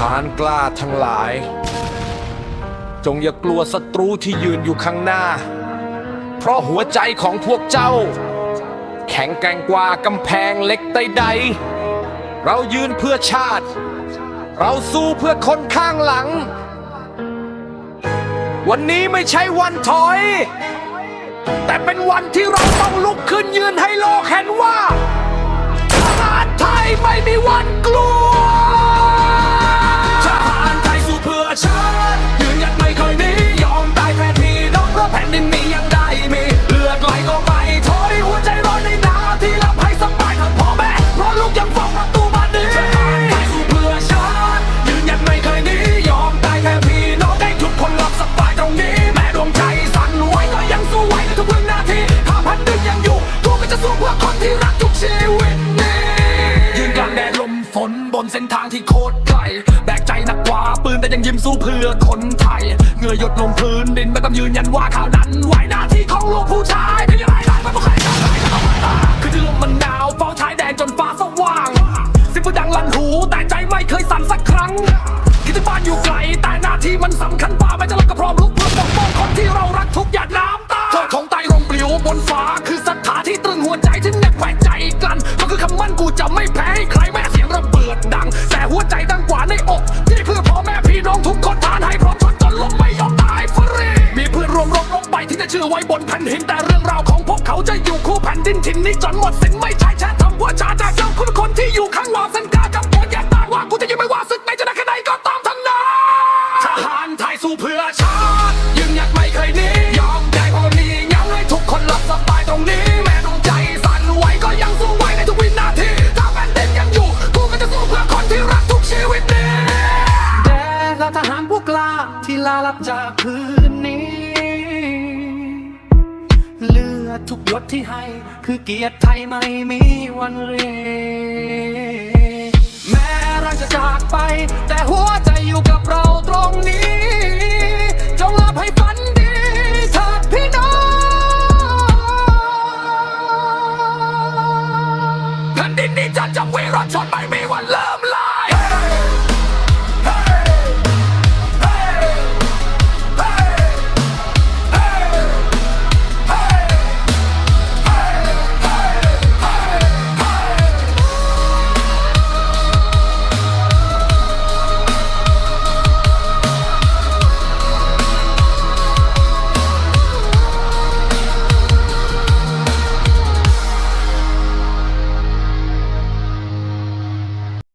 หานกล้าทั้งหลาย จงอย่ากลัวศัตรูที่ยืนอยู่ข้างหน้า เพราะหัวใจของพวกเจ้า แข็งแกร่งกว่ากำแพงเล็กใดๆ เรายืนเพื่อชาติ เราสู้เพื่อคนข้างหลัง วันนี้ไม่ใช่วันถอย แต่เป็นวันที่เราต้องลุกขึ้นยืนให้โลกเห็นว่า แต่ยังยิ้มสู้เพื่อคนไทยเงยหยดลงพื้นดินไม่ต้องยืนยันว่าข่าวนั้นไหวหน้าที่ของลูกผู้ชายเป็นยังไงได้ไม่ต้องใครได้ไม่ต้องใครได้คือที่ลมมันหนาวฟ้าชายแดงจนฟ้าสว่างเสิบดังลั่นหูแต่ใจไม่เคยสั่นสักครั้งคิดถึงบ้านอยู่ไกลแต่หน้าที่มันสำคัญกว่าไม่จะ ทุกคนทานให้พร้อมชนจนลมไม่ยอมตายฟรี มีเพื่อนรวมรบลงไปที่จะชื่อไว้บนแผ่นหินแต่เรื่องราวของพวกเขาจะอยู่คู่แผ่นดินถิ่นนี้จนหมดสิ้นไม่ใช่แค่ทำหัวชาจากเจ้าคุณคนที่อยู่ข้างหลังสันกากับตัวแยกต่างว่ากูจะยังไม่ว่าศึกในจะได้แค่ไหนก็ตามทั้งนั้นทหารไทยสู้เพื่อชาติ ยืนหยัดไม่เคยหนียอมแดงพอนี้ยังให้ทุกคนหลับสบายตรงนี้ ที่ลาลับจากพื้นนี้ เลือดทุกหยดที่ให้ คือเกียรติไทยไม่มีวันเรีแม้เราจะจากไป แต่หัวใจอยู่กับเราตรงนี้ จงหลับให้ฝันดีเถิดพี่น้องแผ่นดินนี้จะจำ